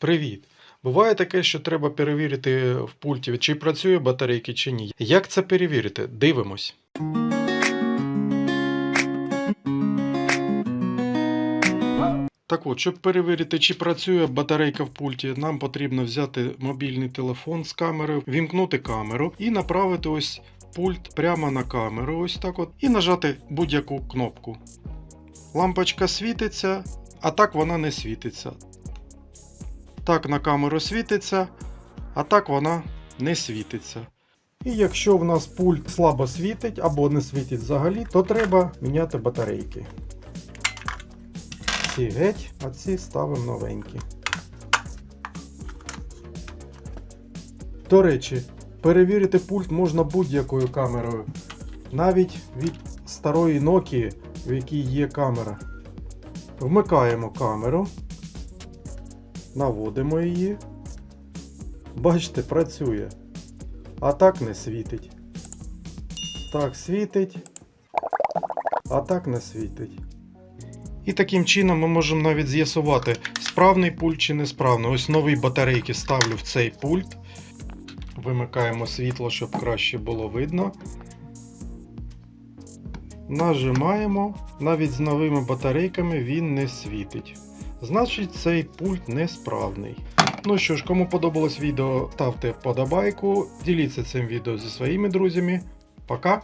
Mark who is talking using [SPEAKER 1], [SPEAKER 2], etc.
[SPEAKER 1] Привіт! Буває таке, що треба перевірити в пульті, чи працює батарейки, чи ні. Як це перевірити? Дивимось. Так от, щоб перевірити, чи працює батарейка в пульті, нам потрібно взяти мобільний телефон з камерою, вімкнути камеру і направити ось пульт прямо на камеру, ось так от, і нажати будь-яку кнопку. Лампочка світиться, а так вона не світиться. Так на камеру світиться, а так вона не світиться. І якщо в нас пульт слабо світить або не світить взагалі, то треба міняти батарейки. Ці геть, а ці ставимо новенькі. До речі, перевірити пульт можна будь-якою камерою. Навіть від старої Nokia, в якій є камера. Вмикаємо камеру. Наводимо її. Бачите, працює. А так не світить. Так світить. А так не світить. І таким чином ми можемо навіть з'ясувати, справний пульт чи несправний. Ось нові батарейки ставлю в цей пульт. Вимикаємо світло, щоб краще було видно. Нажимаємо. Навіть з новими батарейками він не світить. Значить, цей пульт несправний. Ну що ж, кому подобалось відео, ставте вподобайку, діліться цим відео зі своїми друзями. Пока!